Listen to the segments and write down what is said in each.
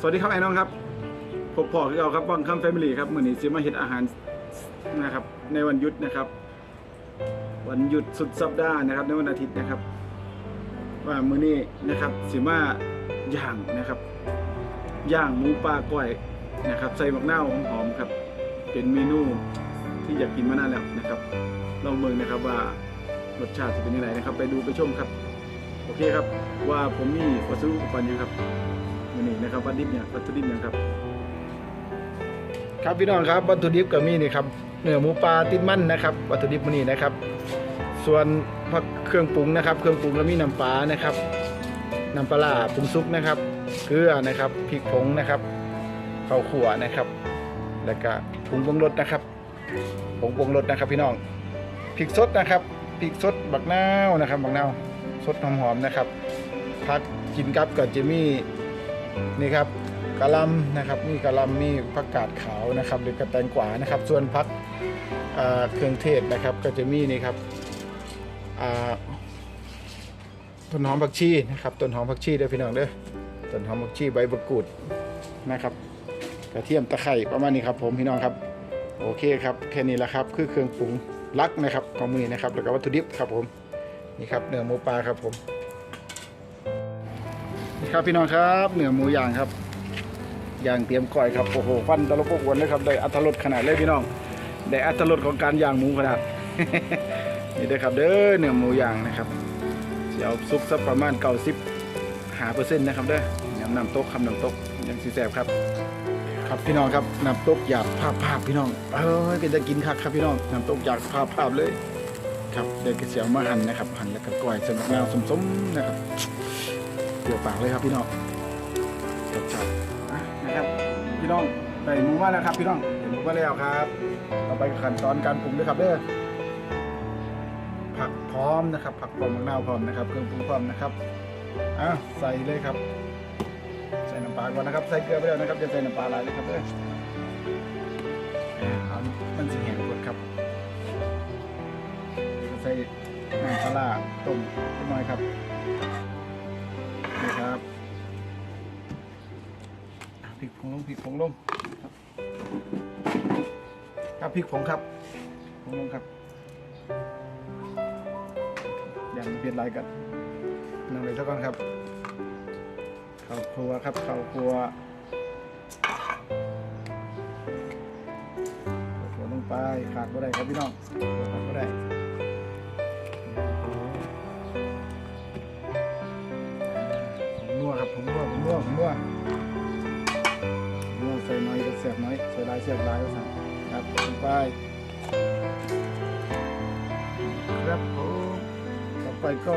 สวัสดีครับไอ้น้องครับผมพอคือเอาครับวังคัมแฟมิลี่ครับมื้อนี้สิมาเฮ็ดอาหารนะครับ ในวันหยุดนะครับ วันหยุดสุดสัปดาห์นะครับ ในวันอาทิตย์นะครับ ว่ามื้อนี้นะครับสิมาย่างนะครับย่างหมูปลาก้อยนะครับ ใส่บักนาวหอมๆครับ เป็นเมนูที่อยากกินมานานแล้วนะครับ ลองเบิ่งนะครับว่ารสชาติจะเป็นยังไงนะครับ ไปดูไปชมครับ โอเคครับ ว่าผมมีวัสดุอุปกรณ์อยู่ครับ มื้อนี้นะครับวัตถุดิบเนี่ยวัตถุดิบเนี่ยครับ ครับพี่น้องครับวัตถุดิบก็มีนี่ครับเนื้อหมูปลาติดมันนะครับ วัตถุดิบมื้อนี้นะครับ ส่วนผักเครื่องปรุงนะครับ เครื่องปรุงแล้วมีน้ำปลานะครับน้ำปลาร้าปรุงซุปนะครับเกลือนะครับพริกผงนะครับข้าวขั่วนะครับ แล้วก็ผงปรุงรสนะครับผงปรุงรสนะครับพี่น้องพริกสดนะครับพริกสดบักนาวนะครับบักนาวสดหอมๆนะครับพักกินกับกับจะมี นี่ครับกะลำนะครับมีกะลำมีผักกาดขาวนะครับหรือกระแตงกวานะครับ ส่วนพักเครื่องเทศนะครับ ก็จะมีนี่ครับต้นหอมผักชีนะครับต้นหอมผักชีเด้อพี่น้องเด้อต้นหอมผักชีใบมะกรูดนะครับ กระเทียมตะไคร่ประมาณนี้ครับ ผมพี่น้องครับ โอเคครับแค่นี้แหละครับ คือเครื่องปรุงลักนะครับของมือนะครับแล้วก็วัตถุดิบครับผมนี่ครับเนื้อหมูปลาครับผม ครับพี่น้องครับเนื้อหมูย่างครับย่างเตรียมก่อยครับโอ้โหฟันตะลบกวนเลยครับได้อัตรสขนาดเลยพี่น้องได้อัตรสของการย่างหมูขนาดนี่เด้อครับเด้อเนื้อหมูย่างนะครับเดี๋ยวซุปสักประมาณเก้าสิบหาเปอร์เซ็นต์นะครับเด้อน้ำน้ำตกคำน้ำตกยังสีแสบครับ ครับพี่น้องครับน้ำตกอยากภาพภาพพี่น้องเอ้ยเป็นจะกินคักครับพี่น้องน้ำตกอยากภาพภาพเลย ครับเดี๋วกเสียวมาหั่นนะครับหั่นแล้วก็ก้อยสมักนาวสมๆนะครับ ปรี้ยวปากเลยครับพี่น้องรสชาติอะนะครับ พี่น้องได้หมูมาแล้วครับ พี่น้องได้หมูมาแล้วครับต่อไปขั้นตอนการปรุงด้วยครับเด้อผักพร้อมนะครับ ผักพร้อมมะนาวพร้อมนะครับเครื่องปรุงพร้อมนะครับอะใส่เลยครับ ใส่น้ำปลาก่อนนะครับ ใส่เกลือไปแล้วนะครับจะใส่น้ำปลาอะไรเลยครับเด้อเอ่อเอามันสีแห้งหมดครับใส่น้ำปลาร้าต้มนิดหน่อยครับ นี่ครับพริกผงลงพริกผงลงครับครับพริกผงครับผงลงครับอย่างเปลี่ยนลายกันนั่งเลยสักก่อนครับข้าวครัวครับข้าวครัวข้าวครัวลงไปขาดก็ได้ครับพี่น้องขาดก็ได้ นัวผมนัวผมนัวผมนัวใส่น้อยก็เสียบน้อยใส่หลายเสียบหลายก็สั่งครับไปครับผมต่อไปก็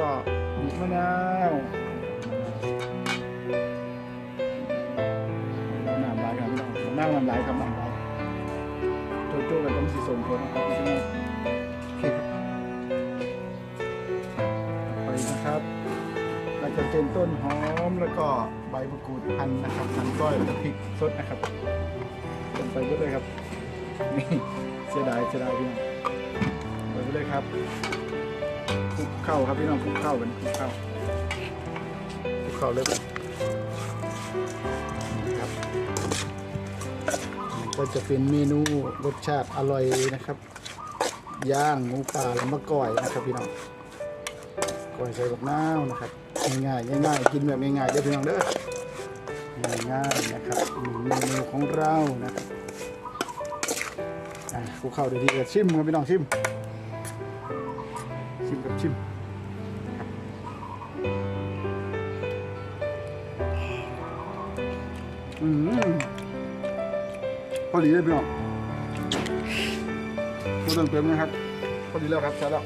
บีบมะนาวเราน้ำลายครับน้องน้ำน้ำลายครับน้ำลายโจโจ้กันต้องสีส่งผลนะครับ เป็นต้นหอมแล้วก็ใบมะกรูดหั่นนะครับหั่นก้อยแล้วก็พริกสดนะครับลงไปก็เลยครับนี่เสียดายเสียดายพี่น้องไปไปเลยครับคลุกเข้าครับพี่น้องคลุกเข้ากันคลุกเข้าคลุกเข้าเลยครับครับก็จะเป็นเมนูรสชาติอร่อยนะครับย่างหมูป่าแล้วมาก่อยนะครับพี่น้องก่อยใส่บักนาวนะครับ ง่ายๆง่ายๆกินแบบง่ายๆเด้อพี่น้องเด้อง่ายๆนะครับเมนูของเรานะครับกูเข้าเดี๋ยวทีก็ชิมครับพี่น้องชิม ชิมกับชิมอืมพอดีเลยพี่น้องไม่ต้องเติมนะครับพอดีแล้วครับใช่แล้ว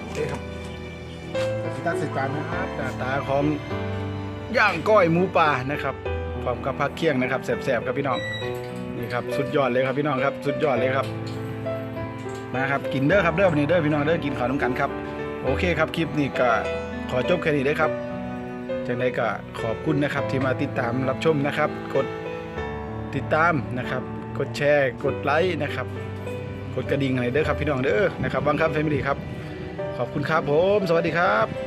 โอเคครับ สิตักใส่จานนะครับหน้าตาของย่างก้อยหมูป่านะครับพร้อมกับผักเคียงนะครับแสบๆครับพี่น้องนี่ครับสุดยอดเลยครับพี่น้องครับ สุดยอดเลยครับมาครับกินเด้อครับเด้อวันนี้เด้อพี่น้องเด้อกินข้าวน้ำกันครับโอเคครับคลิปนี้ก็ขอจบแค่นี้เด้ครับจากนั้นก็ขอบคุณนะครับที่มาติดตามรับชมนะครับ กดติดตามนะครับ กดแชร์ กดไลค์นะครับ กดกระดิ่งอะไรเด้อครับพี่น้องเด้อนะครับบังคับแฟมิลี่ครับ ขอบคุณครับผม สวัสดีครับ